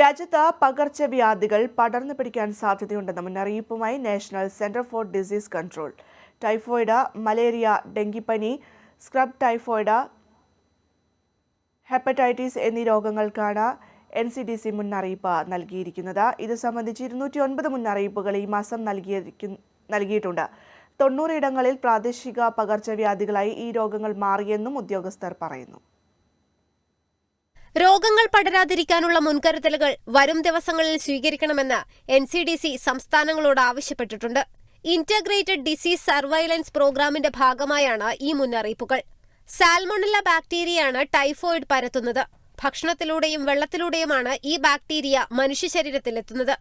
രാജ്യത്ത് പകർച്ചവ്യാധികൾ പടർന്നു പിടിക്കാൻ സാധ്യതയുണ്ടെന്ന മുന്നറിയിപ്പുമായി National Centre for Disease Control. Typhoid malaria ഡെങ്കിപ്പനി സ്ക്രബ് ടൈഫോയിഡ് ഹെപ്പറ്റൈറ്റിസ് എന്നീ രോഗങ്ങൾക്കാണ് എൻ സി ഡി സി മുന്നറിയിപ്പ് നൽകിയിരിക്കുന്നത്. ഇത് സംബന്ധിച്ച് ഇരുന്നൂറ്റി ഒൻപത് മുന്നറിയിപ്പുകൾ ഈ മാസം നൽകിയിരിക്കു നൽകിയിട്ടുണ്ട്. തൊണ്ണൂറിടങ്ങളിൽ പ്രാദേശിക പകർച്ചവ്യാധികളായി ഈ രോഗങ്ങൾ മാറിയെന്നും ഉദ്യോഗസ്ഥർ പറയുന്നു. രോഗങ്ങൾ പടരാതിരിക്കാനുള്ള മുൻകരുതലുകൾ വരും ദിവസങ്ങളിൽ സ്വീകരിക്കണമെന്ന് എൻ സി ഡി സി സംസ്ഥാനങ്ങളോട് ആവശ്യപ്പെട്ടിട്ടുണ്ട്. ഇന്റഗ്രേറ്റഡ് ഡിസീസ് സർവൈലൻസ് പ്രോഗ്രാമിന്റെ ഭാഗമായാണ് ഈ മുന്നറിയിപ്പുകൾ. സാൽമോണില്ല ബാക്ടീരിയയാണ് ടൈഫോയിഡ് പരത്തുന്നത്. ഭക്ഷണത്തിലൂടെയും വെള്ളത്തിലൂടെയുമാണ് ഈ ബാക്ടീരിയ മനുഷ്യ ശരീരത്തിലെത്തുന്നത്.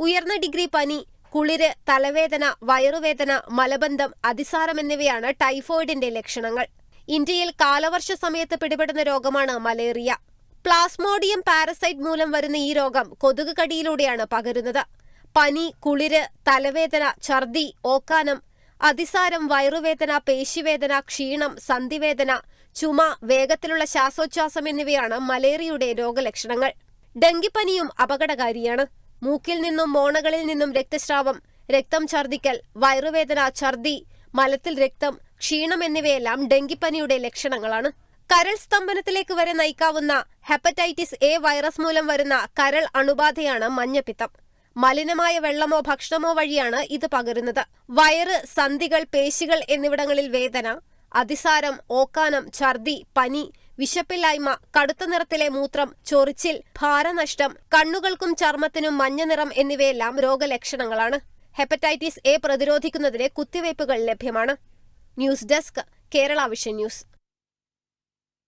ഉയർന്ന ഡിഗ്രി പനി കുളിര് തലവേദന വയറുവേദന മലബന്ധം അതിസാരം എന്നിവയാണ് ടൈഫോയിഡിന്റെ ലക്ഷണങ്ങൾ. ഇന്ത്യയിൽ കാലവർഷ സമയത്ത് പിടിപെടുന്ന രോഗമാണ് മലേറിയ. പ്ലാസ്മോഡിയം പാരസൈറ്റ് മൂലം വരുന്ന ഈ രോഗം കൊതുക് കടിയിലൂടെയാണ് പകരുന്നത്. പനി കുളിര് തലവേദന ഛർദി ഓക്കാനം അതിസാരം വയറുവേദന പേശിവേദന ക്ഷീണം സന്ധിവേദന ചുമ വേഗത്തിലുള്ള ശ്വാസോച്ഛ്വാസം എന്നിവയാണ് മലേറിയയുടെ രോഗലക്ഷണങ്ങൾ. ഡെങ്കിപ്പനിയും അപകടകാരിയാണ്. മൂക്കിൽ നിന്നും മോണകളിൽ നിന്നും രക്തസ്രാവം രക്തം ഛർദിക്കൽ വയറുവേദന ഛർദി മലത്തിൽ രക്തം ക്ഷീണം എന്നിവയെല്ലാം ഡെങ്കിപ്പനിയുടെ ലക്ഷണങ്ങളാണ്. കരൾ സ്തംഭനത്തിലേക്ക് വരെ നയിക്കാവുന്ന ഹെപ്പറ്റൈറ്റിസ് എ വൈറസ് മൂലം വരുന്ന കരൾ അണുബാധയാണ് മഞ്ഞപ്പിത്തം. മലിനമായ വെള്ളമോ ഭക്ഷണമോ വഴിയാണ് ഇത് പകരുന്നത്. വയറ് സന്ധികൾ പേശികൾ എന്നിവിടങ്ങളിൽ വേദന അതിസാരം ഓക്കാനം ഛർദി പനി വിശപ്പില്ലായ്മ കടുത്ത നിറത്തിലെ മൂത്രം ചൊറിച്ചിൽ ഭാരനഷ്ടം കണ്ണുകൾക്കും ചർമ്മത്തിനും മഞ്ഞ നിറം എന്നിവയെല്ലാം രോഗലക്ഷണങ്ങളാണ്. ഹെപ്പറ്റൈറ്റിസ് എ പ്രതിരോധിക്കുന്നതിന് കുത്തിവയ്പ്പുകൾ ലഭ്യമാണ്. News desk Kerala vision news.